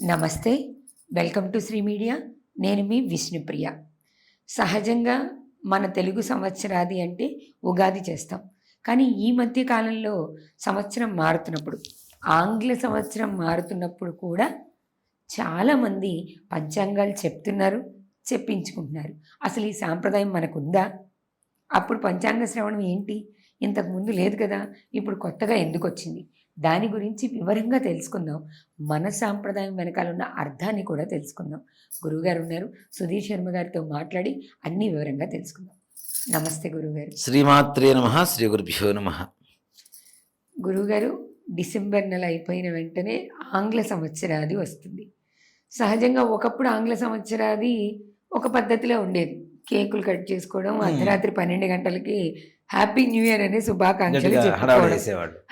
నమస్తే welcome to Shri media. నేను మీ విష్ణుప్రియ. సహజంగా మన తెలుగు సంవత్సరాది అంటే ఉగాది చేస్తాం. కానీ ఈ మధ్య కాలంలో సంవత్సరం మారుతున్నప్పుడు ఆంగ్ల సంవత్సరం మారుతున్నప్పుడు కూడా చాలామంది పంచాంగాలు చెప్తున్నారు చెప్పించుకుంటున్నారు. అసలు ఈ సాంప్రదాయం మనకుందా? అప్పుడు పంచాంగ శ్రవణం ఏంటి? ఇంతకుముందు లేదు కదా ఇప్పుడు కొత్తగా ఎందుకు వచ్చింది దాని గురించి వివరంగా తెలుసుకుందాం. మన సాంప్రదాయం వెనకాల ఉన్న అర్థాన్ని కూడా తెలుసుకుందాం. గురువుగారు ఉన్నారు. సుధీర్ శర్మ గారితో మాట్లాడి అన్ని వివరంగా తెలుసుకుందాం. నమస్తే గురువుగారు. శ్రీమాత్రే నమ. శ్రీ గురుభ్యో నమ. గురువుగారు డిసెంబర్ నెల అయిపోయిన వెంటనే ఆంగ్ల సంవత్సరాది వస్తుంది. సహజంగా ఒకప్పుడు ఆంగ్ల సంవత్సరాది ఒక పద్ధతిలో ఉండేది. కేకులు కట్ చేసుకోవడం. అర్ధరాత్రి పన్నెండు గంటలకి హ్యాపీ న్యూ ఇయర్ అనే శుభాకాంక్షలు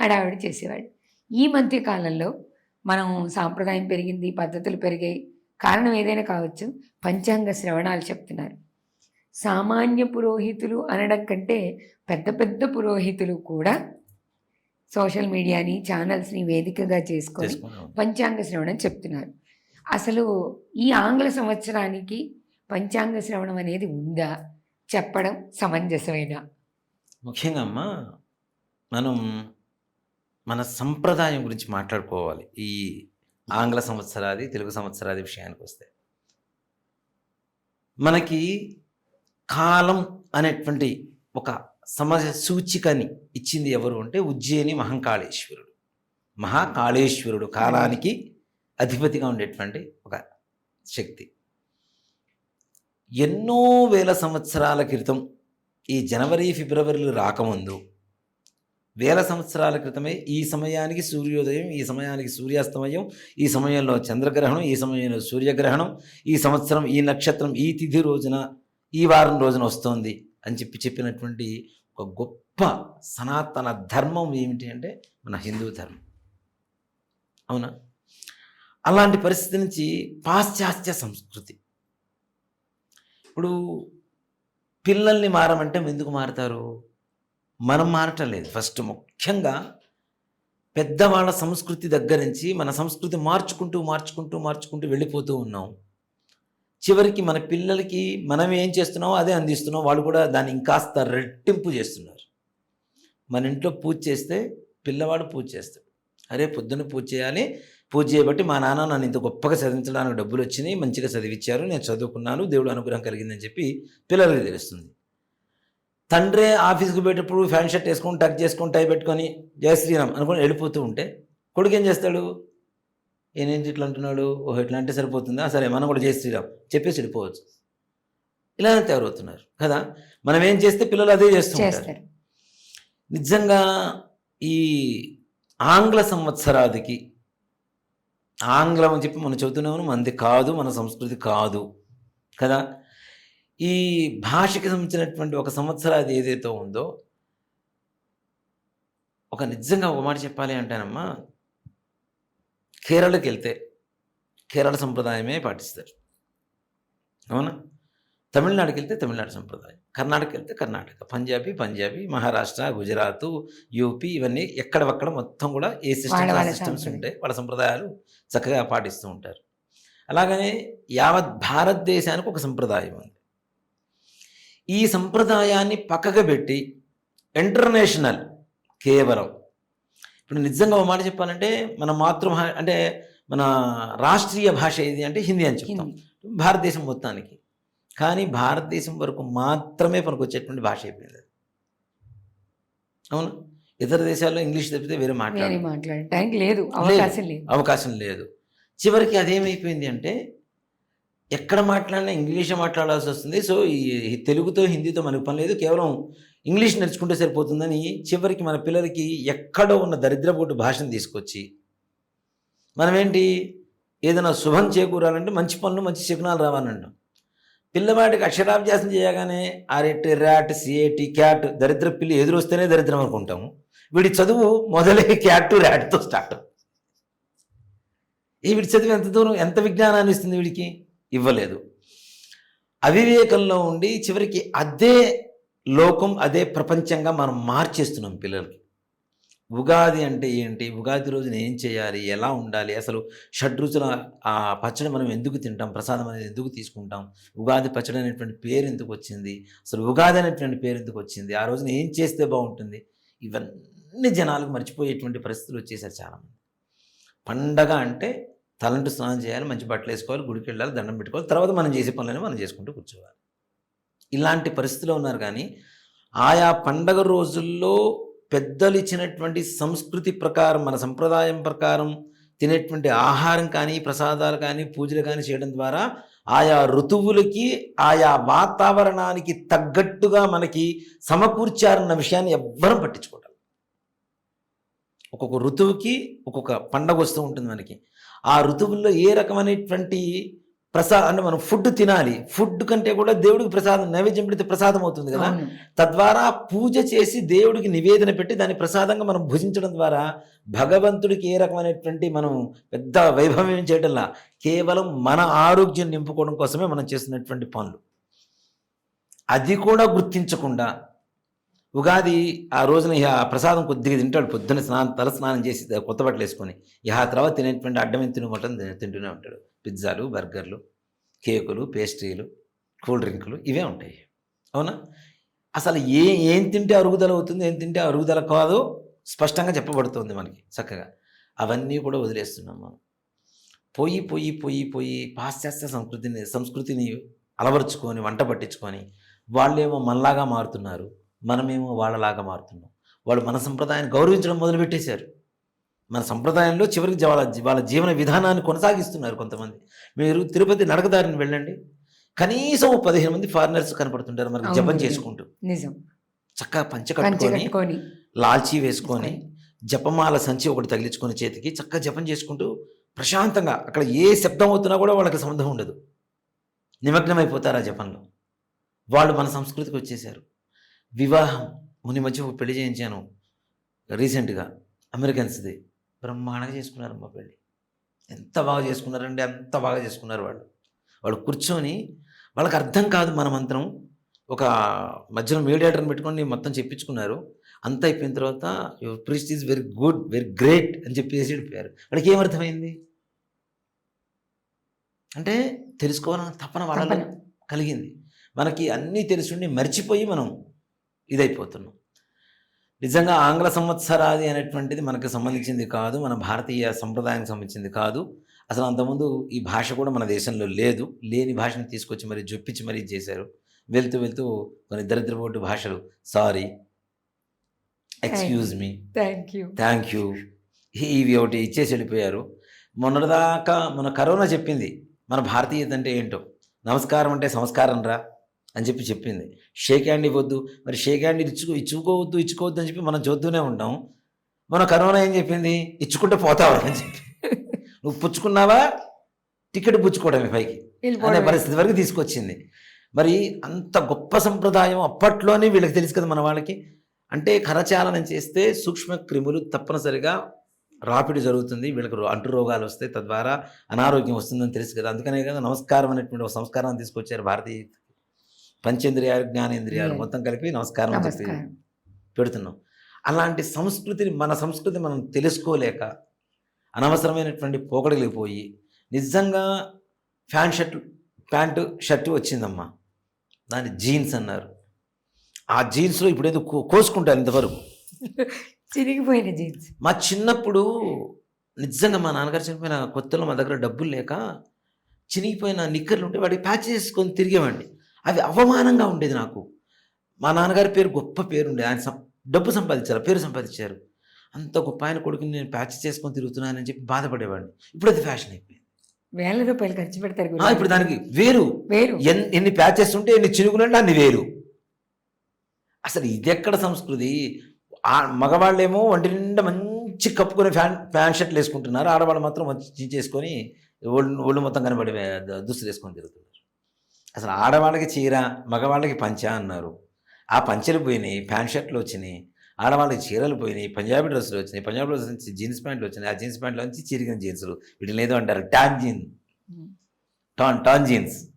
హడావిడి చేసేవాడు. ఈ మధ్య కాలంలో మనం సాంప్రదాయం పెరిగింది పద్ధతులు పెరిగాయి. కారణం ఏదైనా కావచ్చు పంచాంగ శ్రవణాలు చెప్తున్నారు. సామాన్య పురోహితులు అనడం కంటే పెద్ద పెద్ద పురోహితులు కూడా సోషల్ మీడియాని ఛానల్స్ని వేదికగా చేసుకొని పంచాంగ శ్రవణం చెప్తున్నారు. అసలు ఈ ఆంగ్ల సంవత్సరానికి పంచాంగ శ్రవణం అనేది ఉందా? చెప్పడం సమంజసమేనా? ముఖ్యంగా అమ్మ మనం మన సంప్రదాయం గురించి మాట్లాడుకోవాలి. ఈ ఆంగ్ల సంవత్సరాది తెలుగు సంవత్సరాది విషయానికి వస్తే. మనకి కాలం అనేటువంటి ఒక సమాజ సూచికని ఇచ్చింది ఎవరు అంటే ఉజ్జయిని మహంకాళేశ్వరుడు. మహాకాళేశ్వరుడు కాలానికి అధిపతిగా ఉండేటువంటి ఒక శక్తి. ఎన్నో వేల సంవత్సరాల క్రితం ఈ జనవరి ఫిబ్రవరిలు రాకముందు వేల సంవత్సరాల క్రితమే ఈ సమయానికి సూర్యోదయం ఈ సమయానికి సూర్యాస్తమయం ఈ సమయంలో చంద్రగ్రహణం ఈ సమయంలో సూర్యగ్రహణం ఈ సంవత్సరం ఈ నక్షత్రం ఈ తిథి రోజున ఈ వారం రోజున వస్తోంది అని చెప్పి చెప్పినటువంటి ఒక గొప్ప సనాతన ధర్మం ఏమిటి అంటే మన హిందూ ధర్మం. అవునా? అలాంటి పరిస్థితి నుంచి పాశ్చాత్య సంస్కృతి. ఇప్పుడు పిల్లల్ని మారమంటే ఎందుకు మారుతారు? మనం మారటం లేదు. ఫస్ట్ ముఖ్యంగా పెద్దవాళ్ళ సంస్కృతి దగ్గర నుంచి మన సంస్కృతి మార్చుకుంటూ మార్చుకుంటూ మార్చుకుంటూ వెళ్ళిపోతూ ఉన్నాం. చివరికి మన పిల్లలకి మనం ఏం చేస్తున్నామో అదే అందిస్తున్నాం. వాళ్ళు కూడా దాన్ని ఇంకాస్త రెట్టింపు చేస్తున్నారు. మన ఇంట్లో పూజ చేస్తే పిల్లవాడు పూజ చేస్తాడు. అరే పొద్దున్న పూజ చేయాలి. పూజ చేయబట్టి మా నాన్న నన్ను ఇంత గొప్పగా చదివించడానికి డబ్బులు వచ్చినాయి మంచిగా చదివించారు నేను చదువుకున్నాను దేవుడు అనుగ్రహం కలిగిందని చెప్పి పిల్లలకి తెలుస్తుంది. తండ్రే ఆఫీస్కి పోయేటప్పుడు ఫ్యాన్ షర్ట్ వేసుకొని టక్ చేసుకొని టై పెట్టుకొని జయ శ్రీరామ్ అనుకొని వెళ్ళిపోతూ ఉంటే కొడుకు ఏం చేస్తాడు? ఏంటి ఇట్లా అంటున్నాడు? ఓహో ఇట్లా అంటే సరిపోతుందా? సరే మనం కూడా జయ శ్రీరామ్ చెప్పేసి వెళ్ళిపోవచ్చు. ఇలానే తయారవుతున్నారు కదా? మనం ఏం చేస్తే పిల్లలు అదే చేస్తూ ఉంటారు. చేస్తారు. నిజంగా ఈ ఆంగ్ల సంవత్సరాదికి ఆంగ్లం అని చెప్పి మనం చెబుతున్నాము మనది కాదు మన సంస్కృతి కాదు కదా? ఈ భాషకి సంబంధించినటువంటి ఒక సంవత్సరాది ఏదైతే ఉందో ఒక నిజంగా ఒక మాట చెప్పాలి అంటేనమ్మా కేరళకి వెళ్తే కేరళ సంప్రదాయమే పాటిస్తారు. అవునా? తమిళనాడుకి వెళ్తే తమిళనాడు సంప్రదాయం కర్ణాటక వెళ్తే కర్ణాటక పంజాబీ పంజాబీ మహారాష్ట్ర గుజరాత్ యూపీ ఇవన్నీ ఎక్కడవక్కడ మొత్తం కూడా ఏ వాళ్ళ సిస్టమ్స్. ఉంటాయి వాళ్ళ సంప్రదాయాలు చక్కగా పాటిస్తూ ఉంటారు. అలాగనే యావత్ భారతదేశానికి ఒక సంప్రదాయం ఉంది. ఈ సంప్రదాయాన్ని పక్కకు పెట్టి ఇంటర్నేషనల్ కేవలం. ఇప్పుడు నిజంగా ఒక మాట చెప్పాలంటే మన మాతృభాష అంటే మన రాష్ట్రీయ భాష ఏది అంటే హిందీ అని చెప్తాం. భారతదేశం మొత్తానికి. కానీ భారతదేశం వరకు మాత్రమే పనికొచ్చేటువంటి భాష అయిపోయింది. అవును? ఇతర దేశాల్లో ఇంగ్లీష్ తప్పితే వేరే మాట్లాడాలి మాట్లాడటానికి లేదు. అవకాశం లేదు. అవకాశం లేదు. చివరికి అదేమైపోయింది అంటే ఎక్కడ మాట్లాడినా ఇంగ్లీషే మాట్లాడాల్సి వస్తుంది. సో ఈ తెలుగుతో హిందీతో మనకు పని లేదు. కేవలం ఇంగ్లీష్ నేర్చుకుంటే సరిపోతుందని చివరికి మన పిల్లలకి ఎక్కడో ఉన్న దరిద్రపోటు భాషను తీసుకొచ్చి మనమేంటి? ఏదైనా శుభం చేకూరాలంటే మంచి పనులు మంచి శకునాలు రావాలంటాం. పిల్లవాడికి అక్షరాభ్యాసం చేయగానే ఆరెట్ ర్యాట్ సిఏటి క్యాట్ దరిద్ర పిల్లి ఎదురొస్తేనే దరిద్రం అనుకుంటాము వీడి చదువు మొదలే క్యాట్ ర్యాట్తో స్టార్ట్. ఈ వీడి చదువు ఎంత దూరం ఎంత విజ్ఞానాన్ని ఇస్తుంది వీడికి? ఇవ్వలేదు. అవివేకంలో ఉండి చివరికి అదే లోకం అదే ప్రపంచంగా మనం మార్చేస్తున్నాం పిల్లలకి. ఉగాది అంటే ఏంటి? ఉగాది రోజున ఏం చేయాలి? ఎలా ఉండాలి? అసలు షడ్రుచుల ఆ పచ్చడి మనం ఎందుకు తింటాం? ప్రసాదం అనేది ఎందుకు తీసుకుంటాం? ఉగాది పచ్చడి అనేటువంటి పేరు ఎందుకు వచ్చింది? అసలు ఉగాది అనేటువంటి పేరు ఎందుకు వచ్చింది? ఆ రోజున ఏం చేస్తే బాగుంటుంది? ఇవన్నీ జనాలకు మర్చిపోయేటువంటి పరిస్థితులు వచ్చేసారు చాలామంది. పండగ అంటే తలంటు స్నానం చేయాలి మంచి బట్టలు వేసుకోవాలి గుడికి వెళ్ళాలి దండం పెట్టుకోవాలి. తర్వాత మనం చేసే పనులని మనం చేసుకుంటూ కూర్చోవాలి. ఇలాంటి పరిస్థితిలో ఉన్నారు కానీ ఆయా పండగ రోజుల్లో పెద్దలు ఇచ్చినటువంటి సంస్కృతి ప్రకారం మన సంప్రదాయం ప్రకారం తినేటువంటి ఆహారం కానీ ప్రసాదాలు కానీ పూజలు కానీ చేయడం ద్వారా ఆయా ఋతువులకి ఆయా వాతావరణానికి తగ్గట్టుగా మనకి సమకూర్చారన్న విషయాన్ని ఎవ్వరం పట్టించుకోవడం ఒక్కొక్క ఋతువుకి ఒక్కొక్క పండగ వస్తూ ఉంటుంది మనకి. ఆ ఋతువుల్లో ఏ రకమైనటువంటి ప్రసా అంటే మనం ఫుడ్ తినాలి. ఫుడ్ కంటే కూడా దేవుడికి ప్రసాదం నైవేద్యం పెడితే ప్రసాదం అవుతుంది కదా? తద్వారా పూజ చేసి దేవుడికి నివేదన పెట్టి దాన్ని ప్రసాదంగా మనం భుజించడం ద్వారా భగవంతుడికి ఏ రకమైనటువంటి మనం పెద్ద వైభవం చేయటంలా? కేవలం మన ఆరోగ్యం నింపుకోవడం కోసమే మనం చేస్తున్నటువంటి పనులు. అది కూడా గుర్తించకుండా ఉగాది ఆ రోజున ఇక ప్రసాదం కొద్దిగా తింటాడు. పొద్దున్న స్నానం తల స్నానం చేసి కొత్త బట్టలు వేసుకొని ఇక ఆ తర్వాత తినేటువంటి అడ్డమైన తిను తింటూనే ఉంటాడు. పిజ్జాలు బర్గర్లు కేకులు పేస్ట్రీలు కూల్ డ్రింకులు ఇవే ఉంటాయి. అవునా? అసలు ఏ ఏం తింటే అరుగుదల అవుతుంది ఏం తింటే అరుగుదల కాదు స్పష్టంగా చెప్పబడుతుంది మనకి చక్కగా. అవన్నీ కూడా వదిలేస్తున్నాం మనం. పోయి పోయి పోయి పోయి పాశ్చాత్య సంస్కృతిని సంస్కృతిని అలవరుచుకొని వంట పట్టించుకొని వాళ్ళేమో మనలాగా మారుతున్నారు. మనమేమో వాళ్ళలాగా మారుతున్నాం. వాళ్ళు మన సంప్రదాయాన్ని గౌరవించడం మొదలుపెట్టేశారు. మన సంప్రదాయంలో చివరికి వాళ్ళ వాళ్ళ జీవన విధానాన్ని కొనసాగిస్తున్నారు కొంతమంది. మీరు తిరుపతి నడకదారిని వెళ్ళండి. కనీసం పదిహేను మంది ఫారినర్స్ కనపడుతుంటారు మనకి. జపం చేసుకుంటూ. నిజం. చక్కగా పంచ కట్టుకొని లాల్చీ వేసుకొని జపమాల సంచి ఒకటి తగిలించుకొని చేతికి చక్కగా జపం చేసుకుంటూ ప్రశాంతంగా అక్కడ ఏ శబ్దం అవుతున్నా కూడా వాళ్ళకి సంబంధం ఉండదు. నిమగ్నమైపోతారు ఆ జపంలో. వాళ్ళు మన సంస్కృతికి వచ్చేసారు వివాహం. ముని మధ్య ఒక పెళ్ళి చేయించాను. రీసెంట్గా. అమెరికన్స్ది. బ్రహ్మాండంగా చేసుకున్నారు మా పెళ్ళి ఎంత బాగా చేసుకున్నారంటే అంత బాగా చేసుకున్నారు వాళ్ళు. వాళ్ళు కూర్చొని వాళ్ళకి అర్థం కాదు మన మంత్రం. ఒక మధ్యలో మీడియేటర్ని పెట్టుకొని మొత్తం చెప్పించుకున్నారు. అంత అయిపోయిన తర్వాత your priest is very good very great అని చెప్పేసి వెళ్ళిపోయారు. వాళ్ళకి ఏమర్థమైంది అంటే తెలుసుకోవాలన్న తపన తపన. కలిగింది. మనకి అన్నీ తెలుసుండి మర్చిపోయి మనం ఇదైపోతున్నాం. నిజంగా ఆంగ్ల సంవత్సరాది అనేటువంటిది మనకు సంబంధించింది కాదు మన భారతీయ సంప్రదాయానికి సంబంధించింది కాదు. అసలు అంతకుముందు ఈ భాష కూడా మన దేశంలో లేదు. లేని భాషను తీసుకొచ్చి మరి జొప్పించి మరీ చేశారు. వెళ్తూ వెళ్తూ కొన్ని దరిద్రపోటు భాషలు. Sorry excuse me thank you thank you ఇవి ఒకటి ఇచ్చేసి వెళ్ళిపోయారు. మొన్నటిదాకా మన కరోనా చెప్పింది. మన భారతీయత అంటే ఏంటో? నమస్కారం అంటే సంస్కారం రా. అని చెప్పి చెప్పింది. షేక్ హ్యాండ్ ఇవ్వద్దు. మరి షేక్ హ్యాండ్ ఇచ్చుకో ఇచ్చుకోవద్దు ఇచ్చుకోవద్దు అని చెప్పి మనం చూస్తూనే ఉంటాం. మన కరోనా ఏం చెప్పింది? ఇచ్చుకుంటే పోతావు అని చెప్పి. నువ్వు పుచ్చుకున్నావా? టికెట్ పుచ్చుకోవడమే పైకి అనే. పరిస్థితి వరకు తీసుకొచ్చింది. మరి అంత గొప్ప సంప్రదాయం అప్పట్లోనే వీళ్ళకి తెలుసు కదా మన వాళ్ళకి. అంటే కరచాలనం చేస్తే సూక్ష్మ క్రిములు తప్పనిసరిగా రాపిడి జరుగుతుంది. వీళ్ళకి అంటు రోగాలు వస్తాయి. తద్వారా అనారోగ్యం వస్తుందని తెలుసు కదా. అందుకనే కదా నమస్కారం అనేటువంటి ఒక సంస్కారాన్ని తీసుకొచ్చారు భారతీయ పంచేంద్రియాలు జ్ఞానేంద్రియాలు. మొత్తం కలిపి నమస్కారం చెప్పి పెడుతున్నాం. అలాంటి సంస్కృతిని మన సంస్కృతి మనం తెలుసుకోలేక అనవసరమైనటువంటి పోకడలకు పోయి నిజంగా ఫ్యాన్ షర్ట్ ప్యాంటు షర్టు వచ్చిందమ్మా. దాన్ని జీన్స్ అన్నారు. ఆ జీన్స్లో ఇప్పుడు ఏదో కో- కోసుకుంటారు ఇంతవరకు. చిరిగిపోయిన జీన్స్. మా చిన్నప్పుడు నిజంగా మా నాన్నగారు చనిపోయిన కొత్తలో మా దగ్గర డబ్బులు లేక చినిగిపోయిన నిక్కర్లు ఉంటే వాడికి ప్యాచ్ చేసుకొని తిరిగేవాడిని. అవి అవమానంగా ఉండేది నాకు. మా నాన్నగారి పేరు గొప్ప పేరు ఉండేది ఆయన డబ్బు సంపాదించారు పేరు సంపాదించారు. అంత గొప్ప ఆయన కొడుకుని నేను ప్యాచ్ చేసుకొని తిరుగుతున్నానని చెప్పి బాధపడేవాడిని. ఇప్పుడు అది ఫ్యాషన్ అయిపోయింది. వేల రూపాయలు ఖర్చు పెడతారు. ఇప్పుడు దానికి వేరు. వేరు. ఎన్- ఎన్ని ప్యాచెస్ ఉంటే ఎన్ని చినుకులు అన్ని వేరు. అసలు ఇది ఎక్కడ సంస్కృతి? ఆ మగవాళ్ళేమో ఒంటి నిండా మంచి కప్పుకొని ఫ్యాన్ ప్యాంట్ షర్ట్లు వేసుకుంటున్నారు. ఆడవాళ్ళు మాత్రం మంచి చేసుకొని ఒళ్ళు ఒళ్ళు మొత్తం కనబడి దుస్తులు వేసుకొని తిరుగుతున్నారు. అసలు ఆడవాళ్ళకి చీర మగవాళ్ళకి పంచ అన్నారు. ఆ పంచెలు పోయినాయి ప్యాంట్ షర్ట్లు వచ్చినాయి ఆడవాళ్ళకి చీరలు పోయినాయి పంజాబీ డ్రెస్సులు వచ్చినాయి పంజాబీ డ్రెస్ నుంచి జీన్స్ ప్యాంట్లు వచ్చినాయి ఆ జీన్స్ ప్యాంట్లో నుంచి చిరిగిన జీన్సులు. వీటిని ఏదో అంటారు tan gene. Tan tan jeans.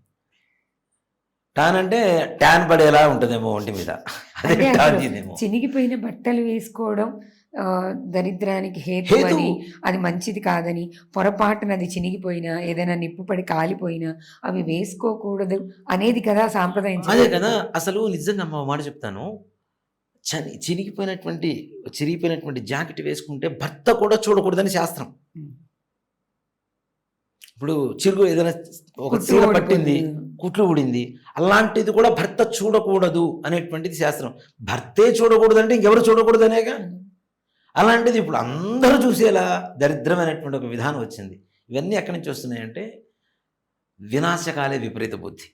Tan అంటే ట్యాన్ పడేలా ఉంటుందేమో ఒంటి మీద. అదే టాన్ జీన్ ఏమో. చినిగిపోయిన బట్టలు వేసుకోవడం దరిద్రానికి హేతు. అని అది మంచిది కాదని పొరపాటున అది చినిగిపోయినా ఏదైనా నిప్పు పడి కాలిపోయినా అవి వేసుకోకూడదు అనేది కదా సాంప్రదాయం అదే. కదా అసలు నిజంగా మా మాట చెప్తాను చని చినిగిపోయినటువంటి చిరిగిపోయినటువంటి జాకెట్ వేసుకుంటే భర్త కూడా చూడకూడదని శాస్త్రం. ఇప్పుడు చిరుగు ఏదైనా ఒక చీర. పట్టింది కుట్లు ఊడింది అలాంటిది కూడా భర్త చూడకూడదు అనేటువంటిది శాస్త్రం భర్తే చూడకూడదు అంటే ఇంకెవరు చూడకూడదు అనేగా అలాంటిది ఇప్పుడు అందరూ చూసేలా దరిద్రమైనటువంటి ఒక విధానం వచ్చింది. ఇవన్నీ ఎక్కడి నుంచి వస్తున్నాయంటే వినాశకాలే విపరీత బుద్ధి.